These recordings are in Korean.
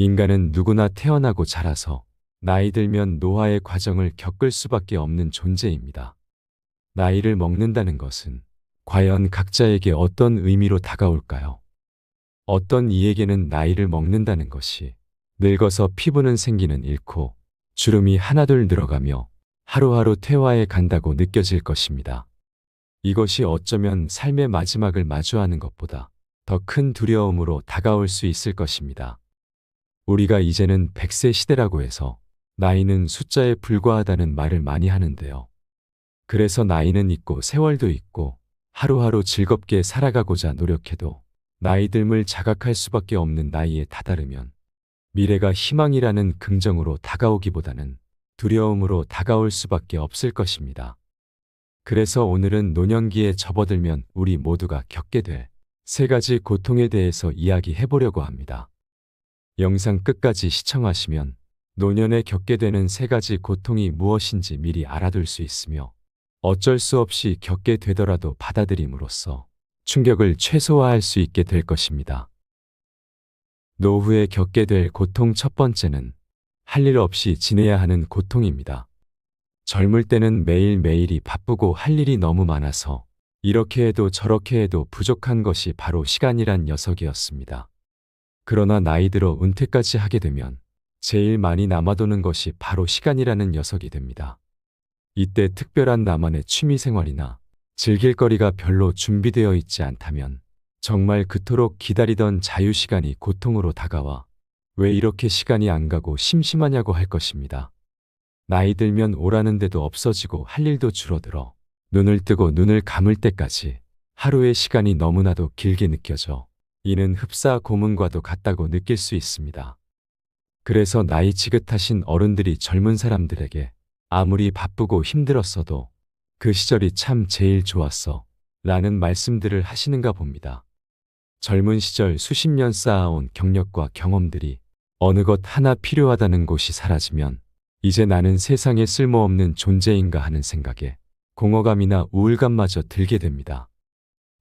인간은 누구나 태어나고 자라서 나이 들면 노화의 과정을 겪을 수밖에 없는 존재입니다. 나이를 먹는다는 것은 과연 각자에게 어떤 의미로 다가올까요? 어떤 이에게는 나이를 먹는다는 것이 늙어서 피부는 생기는 잃고 주름이 하나둘 늘어가며 하루하루 퇴화해 간다고 느껴질 것입니다. 이것이 어쩌면 삶의 마지막을 마주하는 것보다 더 큰 두려움으로 다가올 수 있을 것입니다. 우리가 이제는 100세 시대라고 해서 나이는 숫자에 불과하다는 말을 많이 하는데요. 그래서 나이는 있고 세월도 있고 하루하루 즐겁게 살아가고자 노력해도 나이 듦을 자각할 수밖에 없는 나이에 다다르면 미래가 희망이라는 긍정으로 다가오기보다는 두려움으로 다가올 수밖에 없을 것입니다. 그래서 오늘은 노년기에 접어들면 우리 모두가 겪게 될 세 가지 고통에 대해서 이야기해 보려고 합니다. 영상 끝까지 시청하시면 노년에 겪게 되는 세 가지 고통이 무엇인지 미리 알아둘 수 있으며 어쩔 수 없이 겪게 되더라도 받아들임으로써 충격을 최소화할 수 있게 될 것입니다. 노후에 겪게 될 고통 첫 번째는 할 일 없이 지내야 하는 고통입니다. 젊을 때는 매일매일이 바쁘고 할 일이 너무 많아서 이렇게 해도 저렇게 해도 부족한 것이 바로 시간이란 녀석이었습니다. 그러나 나이 들어 은퇴까지 하게 되면 제일 많이 남아도는 것이 바로 시간이라는 녀석이 됩니다. 이때 특별한 나만의 취미 생활이나 즐길 거리가 별로 준비되어 있지 않다면 정말 그토록 기다리던 자유시간이 고통으로 다가와 왜 이렇게 시간이 안 가고 심심하냐고 할 것입니다. 나이 들면 오라는 데도 없어지고 할 일도 줄어들어 눈을 뜨고 눈을 감을 때까지 하루의 시간이 너무나도 길게 느껴져 이는 흡사 고문과도 같다고 느낄 수 있습니다. 그래서 나이 지긋하신 어른들이 젊은 사람들에게 아무리 바쁘고 힘들었어도 그 시절이 참 제일 좋았어 라는 말씀들을 하시는가 봅니다. 젊은 시절 수십 년 쌓아온 경력과 경험들이 어느 것 하나 필요하다는 곳이 사라지면 이제 나는 세상에 쓸모없는 존재인가 하는 생각에 공허감이나 우울감마저 들게 됩니다.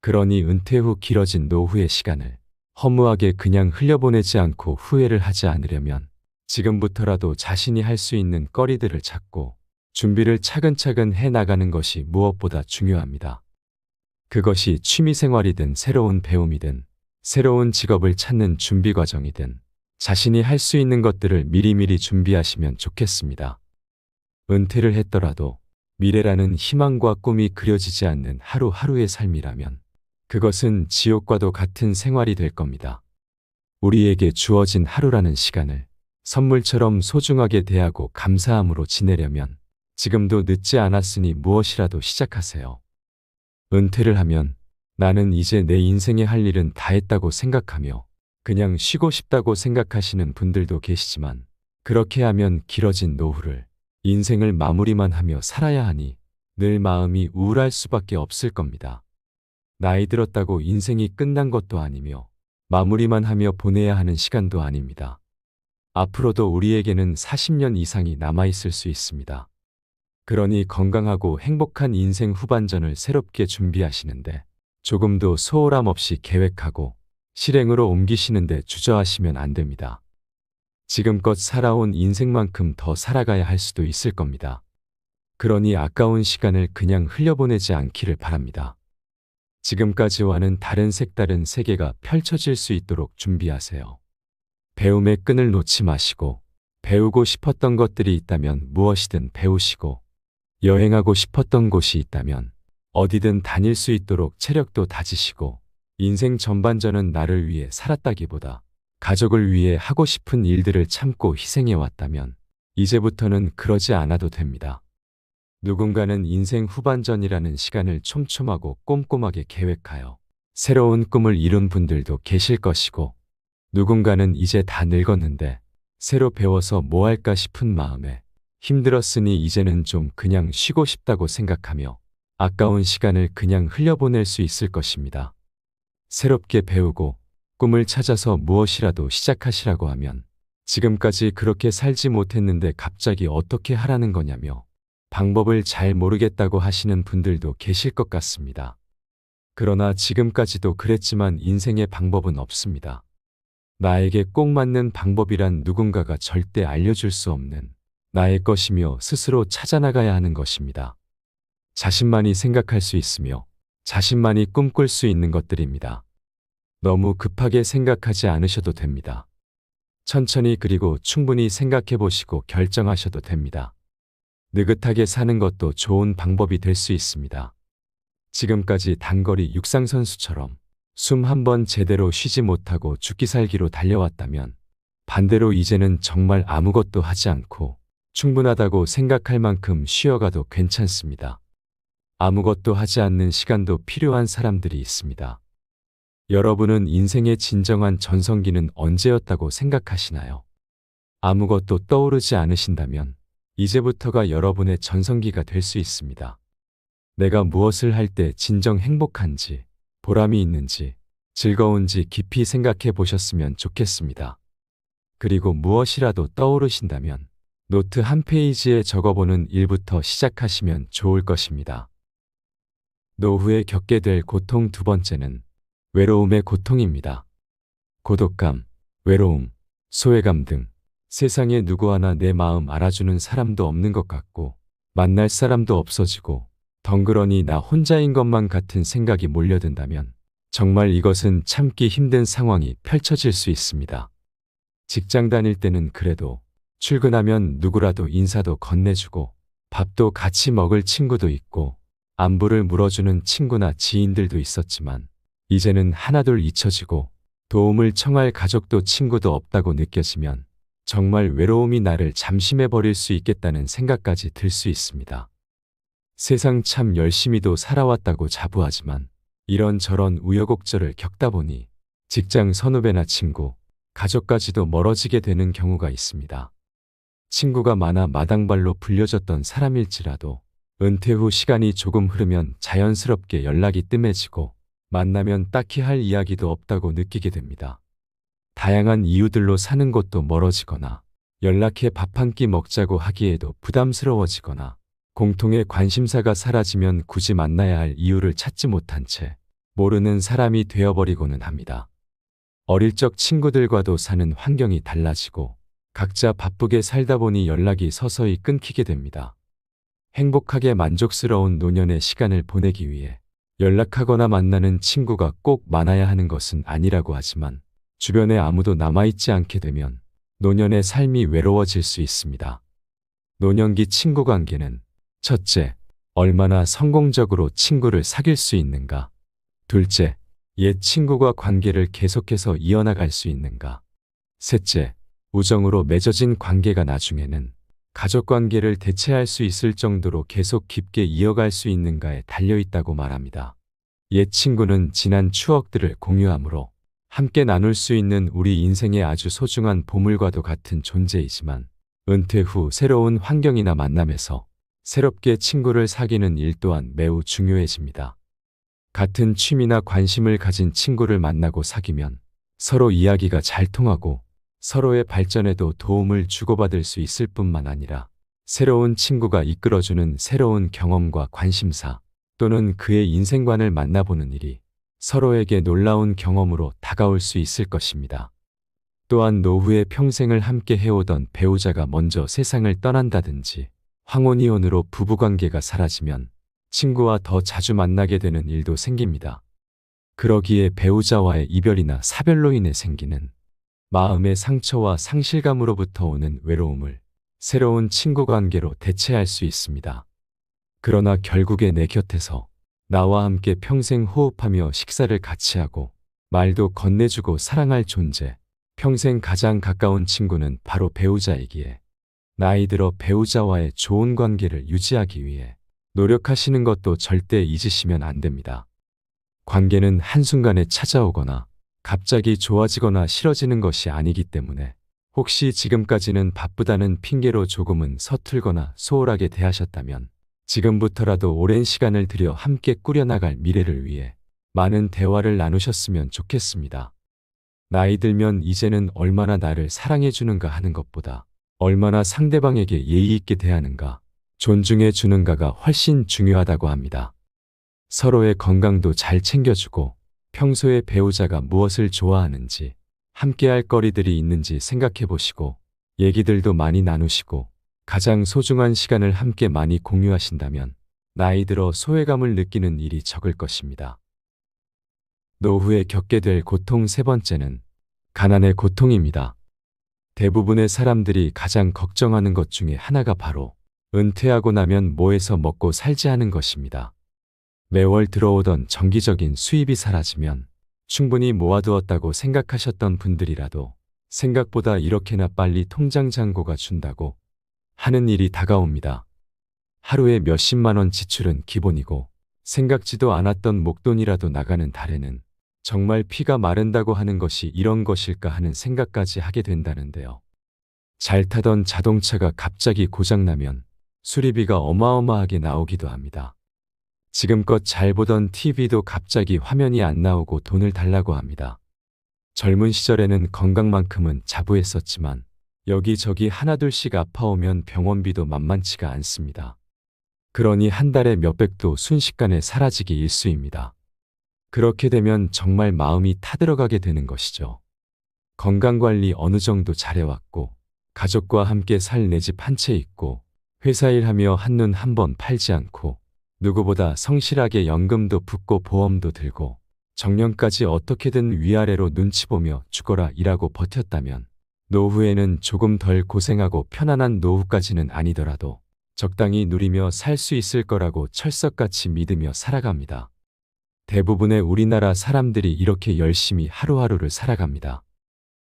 그러니 은퇴 후 길어진 노후의 시간을 허무하게 그냥 흘려보내지 않고 후회를 하지 않으려면 지금부터라도 자신이 할 수 있는 거리들을 찾고 준비를 차근차근 해 나가는 것이 무엇보다 중요합니다. 그것이 취미생활이든 새로운 배움이든 새로운 직업을 찾는 준비 과정이든 자신이 할 수 있는 것들을 미리미리 준비하시면 좋겠습니다. 은퇴를 했더라도 미래라는 희망과 꿈이 그려지지 않는 하루하루의 삶이라면 그것은 지옥과도 같은 생활이 될 겁니다. 우리에게 주어진 하루라는 시간을 선물처럼 소중하게 대하고 감사함으로 지내려면 지금도 늦지 않았으니 무엇이라도 시작하세요. 은퇴를 하면 나는 이제 내 인생에 할 일은 다 했다고 생각하며 그냥 쉬고 싶다고 생각하시는 분들도 계시지만 그렇게 하면 길어진 노후를 인생을 마무리만 하며 살아야 하니 늘 마음이 우울할 수밖에 없을 겁니다. 나이 들었다고 인생이 끝난 것도 아니며 마무리만 하며 보내야 하는 시간도 아닙니다. 앞으로도 우리에게는 40년 이상이 남아있을 수 있습니다. 그러니 건강하고 행복한 인생 후반전을 새롭게 준비하시는데 조금도 소홀함 없이 계획하고 실행으로 옮기시는데 주저하시면 안 됩니다. 지금껏 살아온 인생만큼 더 살아가야 할 수도 있을 겁니다. 그러니 아까운 시간을 그냥 흘려보내지 않기를 바랍니다. 지금까지와는 다른 색다른 세계가 펼쳐질 수 있도록 준비하세요. 배움의 끈을 놓지 마시고 배우고 싶었던 것들이 있다면 무엇이든 배우시고 여행하고 싶었던 곳이 있다면 어디든 다닐 수 있도록 체력도 다지시고 인생 전반전은 나를 위해 살았다기보다 가족을 위해 하고 싶은 일들을 참고 희생해 왔다면 이제부터는 그러지 않아도 됩니다. 누군가는 인생 후반전이라는 시간을 촘촘하고 꼼꼼하게 계획하여 새로운 꿈을 이룬 분들도 계실 것이고 누군가는 이제 다 늙었는데 새로 배워서 뭐 할까 싶은 마음에 힘들었으니 이제는 좀 그냥 쉬고 싶다고 생각하며 아까운 시간을 그냥 흘려보낼 수 있을 것입니다. 새롭게 배우고 꿈을 찾아서 무엇이라도 시작하시라고 하면 지금까지 그렇게 살지 못했는데 갑자기 어떻게 하라는 거냐며 방법을 잘 모르겠다고 하시는 분들도 계실 것 같습니다. 그러나 지금까지도 그랬지만 인생의 방법은 없습니다. 나에게 꼭 맞는 방법이란 누군가가 절대 알려줄 수 없는 나의 것이며 스스로 찾아나가야 하는 것입니다. 자신만이 생각할 수 있으며 자신만이 꿈꿀 수 있는 것들입니다. 너무 급하게 생각하지 않으셔도 됩니다. 천천히 그리고 충분히 생각해 보시고 결정하셔도 됩니다. 느긋하게 사는 것도 좋은 방법이 될 수 있습니다. 지금까지 단거리 육상선수처럼 숨 한 번 제대로 쉬지 못하고 죽기 살기로 달려왔다면 반대로 이제는 정말 아무것도 하지 않고 충분하다고 생각할 만큼 쉬어가도 괜찮습니다. 아무것도 하지 않는 시간도 필요한 사람들이 있습니다. 여러분은 인생의 진정한 전성기는 언제였다고 생각하시나요? 아무것도 떠오르지 않으신다면 이제부터가 여러분의 전성기가 될 수 있습니다. 내가 무엇을 할 때 진정 행복한지, 보람이 있는지, 즐거운지 깊이 생각해 보셨으면 좋겠습니다. 그리고 무엇이라도 떠오르신다면 노트 한 페이지에 적어보는 일부터 시작하시면 좋을 것입니다. 노후에 겪게 될 고통 두 번째는 외로움의 고통입니다. 고독감, 외로움, 소외감 등 세상에 누구 하나 내 마음 알아주는 사람도 없는 것 같고 만날 사람도 없어지고 덩그러니 나 혼자인 것만 같은 생각이 몰려든다면 정말 이것은 참기 힘든 상황이 펼쳐질 수 있습니다. 직장 다닐 때는 그래도 출근하면 누구라도 인사도 건네주고 밥도 같이 먹을 친구도 있고 안부를 물어주는 친구나 지인들도 있었지만 이제는 하나둘 잊혀지고 도움을 청할 가족도 친구도 없다고 느껴지면 정말 외로움이 나를 잠심해버릴 수 있겠다는 생각까지 들 수 있습니다. 세상 참 열심히도 살아왔다고 자부하지만 이런저런 우여곡절을 겪다 보니 직장 선후배나 친구, 가족까지도 멀어지게 되는 경우가 있습니다. 친구가 많아 마당발로 불려졌던 사람일지라도 은퇴 후 시간이 조금 흐르면 자연스럽게 연락이 뜸해지고 만나면 딱히 할 이야기도 없다고 느끼게 됩니다. 다양한 이유들로 사는 곳도 멀어지거나 연락해 밥 한 끼 먹자고 하기에도 부담스러워지거나 공통의 관심사가 사라지면 굳이 만나야 할 이유를 찾지 못한 채 모르는 사람이 되어버리고는 합니다. 어릴 적 친구들과도 사는 환경이 달라지고 각자 바쁘게 살다 보니 연락이 서서히 끊기게 됩니다. 행복하게 만족스러운 노년의 시간을 보내기 위해 연락하거나 만나는 친구가 꼭 많아야 하는 것은 아니라고 하지만 주변에 아무도 남아있지 않게 되면 노년의 삶이 외로워질 수 있습니다. 노년기 친구 관계는 첫째, 얼마나 성공적으로 친구를 사귈 수 있는가. 둘째, 옛 친구와 관계를 계속해서 이어나갈 수 있는가. 셋째, 우정으로 맺어진 관계가 나중에는 가족 관계를 대체할 수 있을 정도로 계속 깊게 이어갈 수 있는가에 달려 있다고 말합니다. 옛 친구는 지난 추억들을 공유하므로 함께 나눌 수 있는 우리 인생의 아주 소중한 보물과도 같은 존재이지만 은퇴 후 새로운 환경이나 만남에서 새롭게 친구를 사귀는 일 또한 매우 중요해집니다. 같은 취미나 관심을 가진 친구를 만나고 사귀면 서로 이야기가 잘 통하고 서로의 발전에도 도움을 주고받을 수 있을 뿐만 아니라 새로운 친구가 이끌어주는 새로운 경험과 관심사 또는 그의 인생관을 만나보는 일이 서로에게 놀라운 경험으로 다가올 수 있을 것입니다. 또한 노후에 평생을 함께 해오던 배우자가 먼저 세상을 떠난다든지 황혼이혼으로 부부관계가 사라지면 친구와 더 자주 만나게 되는 일도 생깁니다. 그러기에 배우자와의 이별이나 사별로 인해 생기는 마음의 상처와 상실감으로부터 오는 외로움을 새로운 친구 관계로 대체할 수 있습니다. 그러나 결국에 내 곁에서 나와 함께 평생 호흡하며 식사를 같이 하고 말도 건네주고 사랑할 존재, 평생 가장 가까운 친구는 바로 배우자이기에 나이 들어 배우자와의 좋은 관계를 유지하기 위해 노력하시는 것도 절대 잊으시면 안 됩니다. 관계는 한순간에 찾아오거나 갑자기 좋아지거나 싫어지는 것이 아니기 때문에 혹시 지금까지는 바쁘다는 핑계로 조금은 서툴거나 소홀하게 대하셨다면 지금부터라도 오랜 시간을 들여 함께 꾸려나갈 미래를 위해 많은 대화를 나누셨으면 좋겠습니다. 나이 들면 이제는 얼마나 나를 사랑해 주는가 하는 것보다 얼마나 상대방에게 예의 있게 대하는가, 존중해 주는가가 훨씬 중요하다고 합니다. 서로의 건강도 잘 챙겨주고 평소에 배우자가 무엇을 좋아하는지, 함께할 거리들이 있는지 생각해 보시고 얘기들도 많이 나누시고 가장 소중한 시간을 함께 많이 공유하신다면 나이 들어 소외감을 느끼는 일이 적을 것입니다. 노후에 겪게 될 고통 세 번째는 가난의 고통입니다. 대부분의 사람들이 가장 걱정하는 것 중에 하나가 바로 은퇴하고 나면 뭐해서 먹고 살지 하는 것입니다. 매월 들어오던 정기적인 수입이 사라지면 충분히 모아두었다고 생각하셨던 분들이라도 생각보다 이렇게나 빨리 통장 잔고가 준다고 하는 일이 다가옵니다. 하루에 몇십만 원 지출은 기본이고 생각지도 않았던 목돈이라도 나가는 달에는 정말 피가 마른다고 하는 것이 이런 것일까 하는 생각까지 하게 된다는데요. 잘 타던 자동차가 갑자기 고장나면 수리비가 어마어마하게 나오기도 합니다. 지금껏 잘 보던 TV도 갑자기 화면이 안 나오고 돈을 달라고 합니다. 젊은 시절에는 건강만큼은 자부했었지만 여기저기 하나둘씩 아파오면 병원비도 만만치가 않습니다. 그러니 한 달에 몇백도 순식간에 사라지기 일쑤입니다. 그렇게 되면 정말 마음이 타들어가게 되는 것이죠. 건강관리 어느 정도 잘해왔고, 가족과 함께 살 내 집 한 채 있고, 회사 일하며 한눈 한 번 팔지 않고, 누구보다 성실하게 연금도 붓고 보험도 들고, 정년까지 어떻게든 위아래로 눈치 보며 죽어라 일하고 버텼다면, 노후에는 조금 덜 고생하고 편안한 노후까지는 아니더라도 적당히 누리며 살 수 있을 거라고 철석같이 믿으며 살아갑니다. 대부분의 우리나라 사람들이 이렇게 열심히 하루하루를 살아갑니다.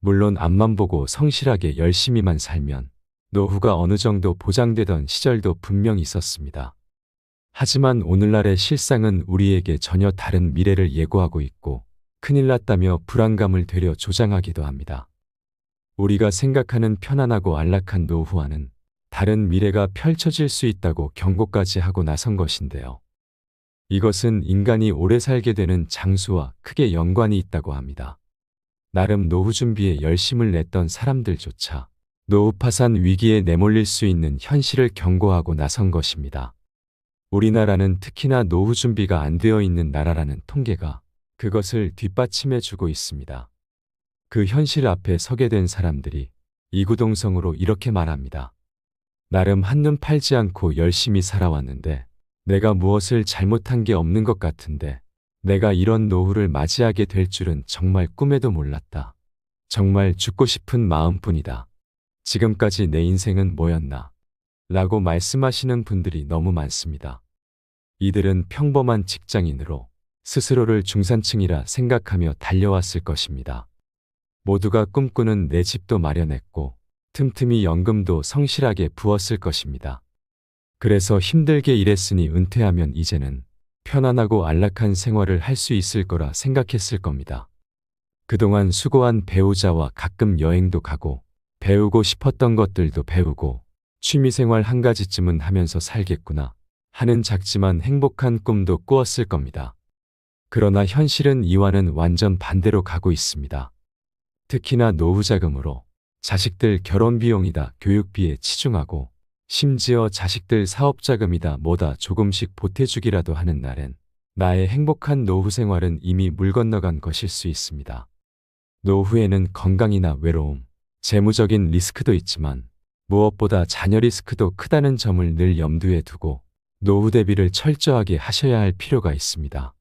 물론 앞만 보고 성실하게 열심히만 살면 노후가 어느 정도 보장되던 시절도 분명 있었습니다. 하지만 오늘날의 실상은 우리에게 전혀 다른 미래를 예고하고 있고 큰일 났다며 불안감을 되려 조장하기도 합니다. 우리가 생각하는 편안하고 안락한 노후와는 다른 미래가 펼쳐질 수 있다고 경고까지 하고 나선 것인데요. 이것은 인간이 오래 살게 되는 장수와 크게 연관이 있다고 합니다. 나름 노후 준비에 열심을 냈던 사람들조차 노후 파산 위기에 내몰릴 수 있는 현실을 경고하고 나선 것입니다. 우리나라는 특히나 노후 준비가 안 되어 있는 나라라는 통계가 그것을 뒷받침해 주고 있습니다. 그 현실 앞에 서게 된 사람들이 이구동성으로 이렇게 말합니다. 나름 한눈 팔지 않고 열심히 살아왔는데 내가 무엇을 잘못한 게 없는 것 같은데 내가 이런 노후를 맞이하게 될 줄은 정말 꿈에도 몰랐다. 정말 죽고 싶은 마음뿐이다. 지금까지 내 인생은 뭐였나? 라고 말씀하시는 분들이 너무 많습니다. 이들은 평범한 직장인으로 스스로를 중산층이라 생각하며 달려왔을 것입니다. 모두가 꿈꾸는 내 집도 마련했고 틈틈이 연금도 성실하게 부었을 것입니다. 그래서 힘들게 일했으니 은퇴하면 이제는 편안하고 안락한 생활을 할 수 있을 거라 생각했을 겁니다. 그동안 수고한 배우자와 가끔 여행도 가고 배우고 싶었던 것들도 배우고 취미생활 한 가지쯤은 하면서 살겠구나 하는 작지만 행복한 꿈도 꾸었을 겁니다. 그러나 현실은 이와는 완전 반대로 가고 있습니다. 특히나 노후 자금으로 자식들 결혼 비용이다 교육비에 치중하고 심지어 자식들 사업 자금이다 뭐다 조금씩 보태주기라도 하는 날엔 나의 행복한 노후 생활은 이미 물 건너간 것일 수 있습니다. 노후에는 건강이나 외로움, 재무적인 리스크도 있지만 무엇보다 자녀 리스크도 크다는 점을 늘 염두에 두고 노후 대비를 철저하게 하셔야 할 필요가 있습니다.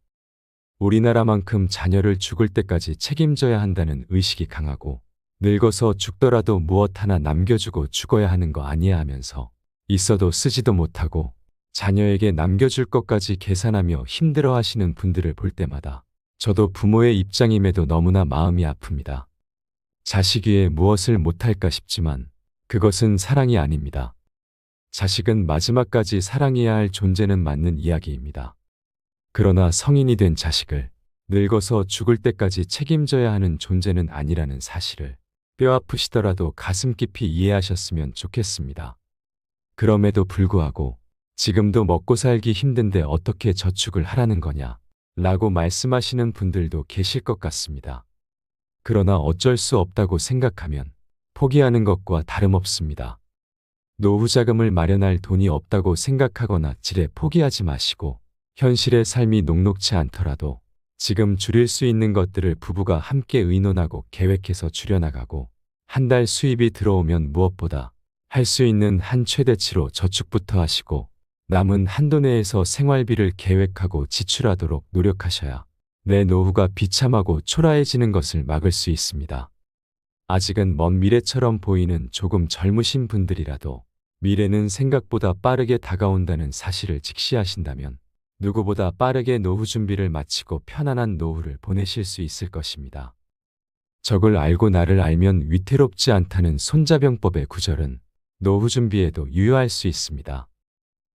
우리나라만큼 자녀를 죽을 때까지 책임져야 한다는 의식이 강하고 늙어서 죽더라도 무엇 하나 남겨주고 죽어야 하는 거 아니야 하면서 있어도 쓰지도 못하고 자녀에게 남겨줄 것까지 계산하며 힘들어 하시는 분들을 볼 때마다 저도 부모의 입장임에도 너무나 마음이 아픕니다. 자식 위에 무엇을 못할까 싶지만 그것은 사랑이 아닙니다. 자식은 마지막까지 사랑해야 할 존재는 맞는 이야기입니다. 그러나 성인이 된 자식을 늙어서 죽을 때까지 책임져야 하는 존재는 아니라는 사실을 뼈 아프시더라도 가슴 깊이 이해하셨으면 좋겠습니다. 그럼에도 불구하고 지금도 먹고 살기 힘든데 어떻게 저축을 하라는 거냐 라고 말씀하시는 분들도 계실 것 같습니다. 그러나 어쩔 수 없다고 생각하면 포기하는 것과 다름없습니다. 노후 자금을 마련할 돈이 없다고 생각하거나 지레 포기하지 마시고 현실의 삶이 녹록치 않더라도 지금 줄일 수 있는 것들을 부부가 함께 의논하고 계획해서 줄여나가고 한 달 수입이 들어오면 무엇보다 할 수 있는 한 최대치로 저축부터 하시고 남은 한도 내에서 생활비를 계획하고 지출하도록 노력하셔야 내 노후가 비참하고 초라해지는 것을 막을 수 있습니다. 아직은 먼 미래처럼 보이는 조금 젊으신 분들이라도 미래는 생각보다 빠르게 다가온다는 사실을 직시하신다면 누구보다 빠르게 노후 준비를 마치고 편안한 노후를 보내실 수 있을 것입니다. 적을 알고 나를 알면 위태롭지 않다는 손자병법의 구절은 노후 준비에도 유효할 수 있습니다.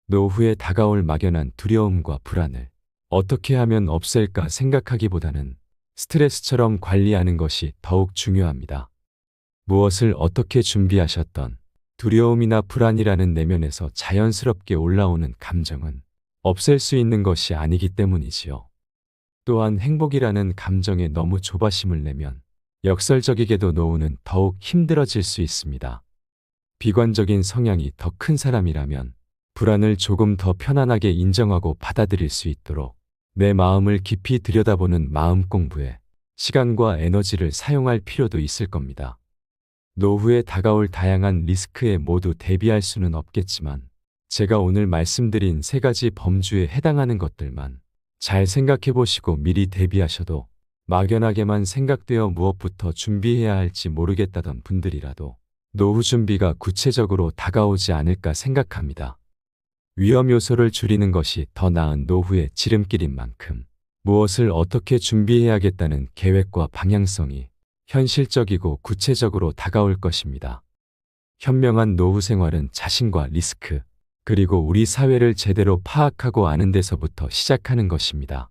노후에 다가올 막연한 두려움과 불안을 어떻게 하면 없앨까 생각하기보다는 스트레스처럼 관리하는 것이 더욱 중요합니다. 무엇을 어떻게 준비하셨던 두려움이나 불안이라는 내면에서 자연스럽게 올라오는 감정은 없앨 수 있는 것이 아니기 때문이지요. 또한 행복이라는 감정에 너무 조바심을 내면 역설적이게도 노후는 더욱 힘들어질 수 있습니다. 비관적인 성향이 더 큰 사람이라면 불안을 조금 더 편안하게 인정하고 받아들일 수 있도록 내 마음을 깊이 들여다보는 마음 공부에 시간과 에너지를 사용할 필요도 있을 겁니다. 노후에 다가올 다양한 리스크에 모두 대비할 수는 없겠지만 제가 오늘 말씀드린 세 가지 범주에 해당하는 것들만 잘 생각해 보시고 미리 대비하셔도 막연하게만 생각되어 무엇부터 준비해야 할지 모르겠다던 분들이라도 노후 준비가 구체적으로 다가오지 않을까 생각합니다. 위험 요소를 줄이는 것이 더 나은 노후의 지름길인 만큼 무엇을 어떻게 준비해야겠다는 계획과 방향성이 현실적이고 구체적으로 다가올 것입니다. 현명한 노후 생활은 자신과 리스크, 그리고 우리 사회를 제대로 파악하고 아는 데서부터 시작하는 것입니다.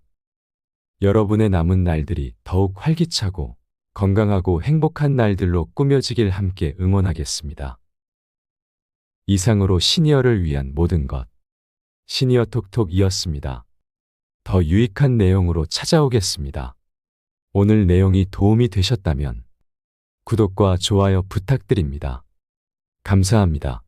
여러분의 남은 날들이 더욱 활기차고 건강하고 행복한 날들로 꾸며지길 함께 응원하겠습니다. 이상으로 시니어를 위한 모든 것. 시니어 톡톡이었습니다. 더 유익한 내용으로 찾아오겠습니다. 오늘 내용이 도움이 되셨다면 구독과 좋아요 부탁드립니다. 감사합니다.